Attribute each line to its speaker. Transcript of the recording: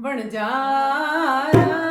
Speaker 1: Vanjara